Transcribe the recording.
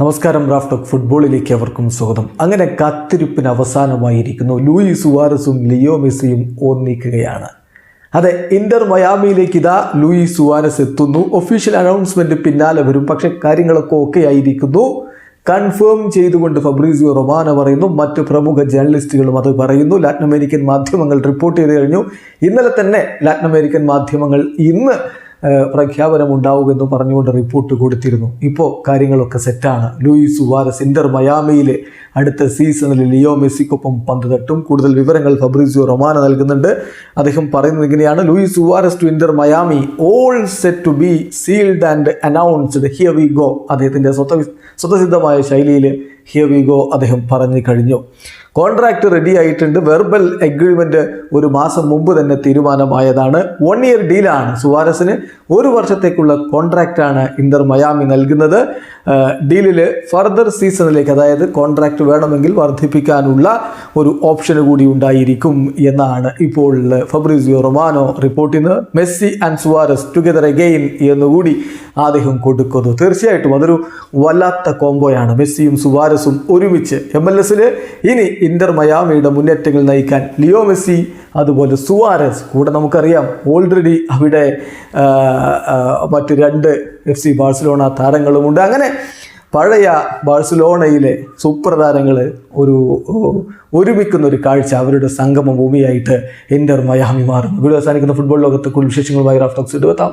നമസ്കാരം റാഫ്റ്റോക്ക് ഫുട്ബോളിലേക്ക് അവർക്കും സ്വാഗതം. അങ്ങനെ കാത്തിരിപ്പിന് അവസാനമായിരിക്കുന്നു. ലൂയി സുവാരസും ലിയോ മെസ്സിയും ഒന്നിക്കുകയാണ്. അതെ ഇന്റർ മയാമിയിലേക്ക് ഇതാ ലൂയി സുവാരസ് എത്തുന്നു. ഒഫീഷ്യൽ അനൗൺസ്മെന്റ് പിന്നാലെ വരും. പക്ഷെ കാര്യങ്ങളൊക്കെ ഓക്കെ ആയിരിക്കുന്നു. കൺഫേം ചെയ്തുകൊണ്ട് ഫബ്രീസിയോ റൊമാന പറയുന്നു. മറ്റ് പ്രമുഖ ജേർണലിസ്റ്റുകളും അത് പറയുന്നു. ലാറ്റിൻ അമേരിക്കൻ മാധ്യമങ്ങൾ റിപ്പോർട്ട് ചെയ്ത് കഴിഞ്ഞു. ഇന്നലെ തന്നെ ലാറ്റിൻ അമേരിക്കൻ മാധ്യമങ്ങൾ ഇന്ന് പ്രഖ്യാപനം ഉണ്ടാവുമെന്ന് പറഞ്ഞുകൊണ്ട് റിപ്പോർട്ട് കൊടുത്തിരുന്നു. ഇപ്പോൾ കാര്യങ്ങളൊക്കെ സെറ്റാണ്. ലൂയിസ് സുവാരസ് ഇന്റർ മയാമിയിലെ അടുത്ത സീസണിൽ ലിയോ മെസ്സിക്കൊപ്പം പന്ത് തട്ടും. കൂടുതൽ വിവരങ്ങൾ ഫബ്രിസിയോ റൊമാന നൽകുന്നുണ്ട്. അദ്ദേഹം പറയുന്നത് ഇങ്ങനെയാണ്. Luis Suarez to Inter Miami. All set to be sealed and announced here we go അദ്ദേഹത്തിന്റെ സ്വത സ്വതസിദ്ധമായ ശൈലിയിൽ ഹിയർ വി ഗോ അദ്ദേഹം പറഞ്ഞു കഴിഞ്ഞു. കോൺട്രാക്ട് റെഡി ആയിട്ടുണ്ട്. വെർബൽ എഗ്രിമെന്റ് ഒരു മാസം മുമ്പ് തന്നെ തീരുമാനമായതാണ്. വൺ ഇയർ ഡീലാണ് സുവാരസിന് ഒരു വർഷത്തേക്കുള്ള കോൺട്രാക്റ്റാണ് ഇന്റർ മയാമി നൽകുന്നത്. ഡീലിൽ ഫർദർ സീസണിലേക്ക് അതായത് കോൺട്രാക്ട് വേണമെങ്കിൽ വർദ്ധിപ്പിക്കാനുള്ള ഒരു ഓപ്ഷന് കൂടി ഉണ്ടായിരിക്കും എന്നാണ് ഇപ്പോൾ ഫബ്രീസിയോ റൊമാനോ റിപ്പോർട്ട് ചെയ്യുന്നത്. Messi and Suarez together again എന്നുകൂടി അദ്ദേഹം കൊടുക്കുന്നു. തീർച്ചയായിട്ടും അതൊരു വല്ലാത്ത കോംബോയാണ് മെസ്സിയും സുവാരസും ഒരുമിച്ച് എം എൽ എസിൽ ഇനി ഇന്റർ മയാമിയുടെ മുന്നേറ്റങ്ങൾ നയിക്കാൻ ലിയോ മെസ്സി അതുപോലെ സുവാരസ് കൂടെ നമുക്കറിയാം ഓൾറെഡി അവിടെ മറ്റ് രണ്ട് എഫ് സി ബാഴ്സലോണ താരങ്ങളുമുണ്ട്. അങ്ങനെ പഴയ ബാഴ്സലോണയിലെ സൂപ്പർ താരങ്ങൾ ഒരു ഒരുമിക്കുന്ന ഒരു കാഴ്ച അവരുടെ സംഗമ ഭൂമിയായിട്ട് ഇന്റർ മയാമി മാറുന്നു. വീഡിയോ അവസാനിക്കുന്ന ഫുട്ബോൾ ലോകത്തെ കൂടുതൽ വിശേഷങ്ങളുമായി റാഫ്റ്റോക്സ് എടുത്താം